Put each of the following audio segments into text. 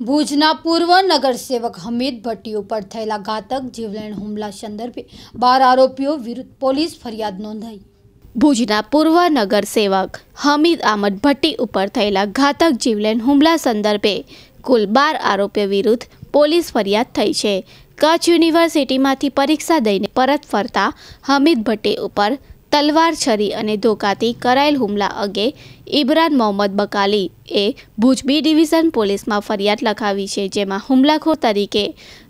ભુજના પૂર્વ નગરસેવક હમીદ ભટ્ટી ઉપર થયેલા ઘાતક જીવલેણ હુમલા સંદર્ભે બાર આરોપીઓ વિરુદ્ધ પોલીસ ફરિયાદ નોંધાઈ. ભુજના પૂર્વ નગરસેવક હમીદ આમદ ભટ્ટી ઉપર થયેલા ઘાતક જીવલેણ હુમલા સંદર્ભે કુલ બાર આરોપીઓ વિરુદ્ધ પોલીસ ફરિયાદ થઈ છે. કચ્છ યુનિવર્સિટીમાંથી પરીક્ષા દઈને પરત ફરતા હમીદ ભટ્ટી ઉપર તલવાર છરી અને ધોકાથી કરાયેલ હુમલા અંગે ઇબરાન મોહમ્મદ બકાલી એ ભુજ બી ડિવિઝન પોલીસમાં ફરિયાદ લખાવી છે, જેમાં હુમલાખોર તરીકે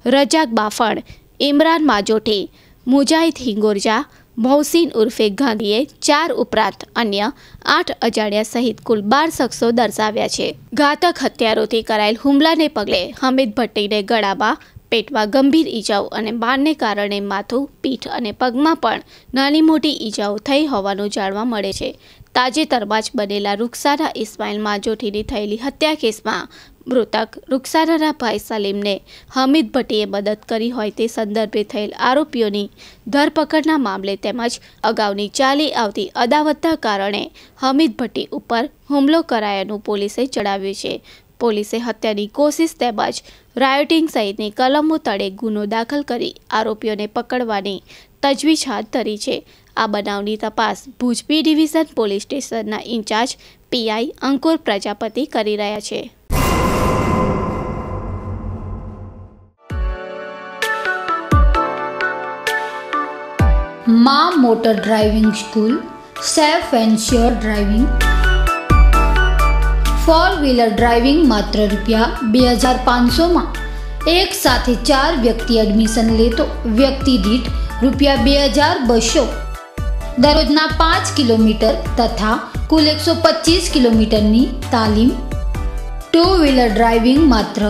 રજાક બાફણ ઇમરાન માજોઠી, મુજાહિદ હિંગોરજા, મોહસિન ઉર્ફે ગાંધીએ ચાર ઉપરાંત અન્ય આઠ અજાણ્યા સહિત કુલ બાર શખ્સો દર્શાવ્યા છે. ઘાતક હત્યારોથી કરાયેલ હુમલાને પગલે હમીદ ભટ્ટીને ગળામાં પેટમાં ગંભીર ઈજાઓ અને બાણને કારણે માથું, પીઠ અને પગમાં પણ નાની મોટી ઈજાઓ થઈ હોવાનું જાણવા મળે છે. તાજેતરમાં જ બનેલા રૂકસારા ઇસ્માઇલ માજોઠીની થયેલી હત્યા કેસમાં મૃતક રૂકસારાના ભાઈ સલીમને હમીદ ભટ્ટીએ મદદ કરી હોય તે સંદર્ભે થયેલ આરોપીઓની ધરપકડના મામલે તેમજ અગાઉની ચાલી આવતી અદાવતના કારણે હમીદ ભટ્ટી ઉપર હુમલો કરાયાનું પોલીસે જણાવ્યું છે. પોલીસે હત્યાની કોશિશ તેમજ રાયોટિંગ સહિતની કલમો તળે ગુનો દાખલ કરી આરોપીઓને પકડવાની તજવીજ હાથ ધરી છે. આ બનાવની તપાસ ભુજ ડિવિઝન પોલીસ સ્ટેશનના ઇન્ચાર્જ પીઆઈ અંકુર પ્રજાપતિ કરી રહ્યા છે. માં motor driving school safe and sure driving four wheeler driving માત્ર રૂપિયા બે હજાર પાંચસોમાં. એક સાથે ચાર વ્યક્તિ એડમિશન લેતો. વ્યક્તિ દીઠ રૂપિયા બે હજાર બસો. દરરોજના પાંચ કિલોમીટર તથા કુલ એકસો પચીસ કિલોમીટરની તાલીમ. ટુ વ્હીલર ડ્રાઇવિંગ માત્ર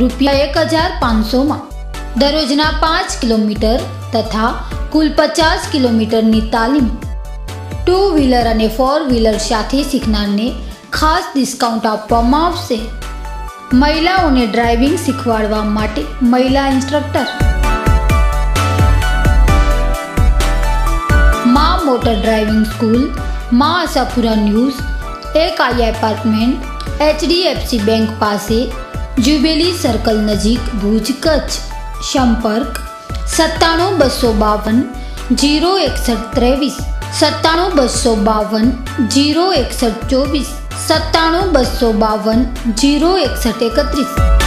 રૂપિયા એક હજાર પાંચસોમાં. દરરોજના પાંચ કિલોમીટર તથા કુલ પચાસ કિલોમીટરની તાલીમ. ટુ વ્હીલર અને ફોર વ્હીલર સાથે શીખનારને ખાસ ડિસ્કાઉન્ટ આપવામાં આવશે. મહિલાઓને ડ્રાઇવિંગ શીખવાડવા માટે મહિલા ઇન્સ્ટ્રક્ટર મા મોટર ડ્રાઇવિંગ સ્કૂલ મા આશાપુરા ન્યૂઝ એક આઈ એપાર્ટમેન્ટ એચડીએફસી બેંક પાસે જ્યુબેલી સર્કલ નજીક ભુજ કચ્છ, સંપર્ક સત્તાણું બસો બાવન, જીરો એકસઠ ત્રેવીસ. સત્તાણું બસો બાવન જીરો એકસઠ ચોવીસ. સત્તાણું બસો બાવન જીરો એકસઠ એકત્રીસ.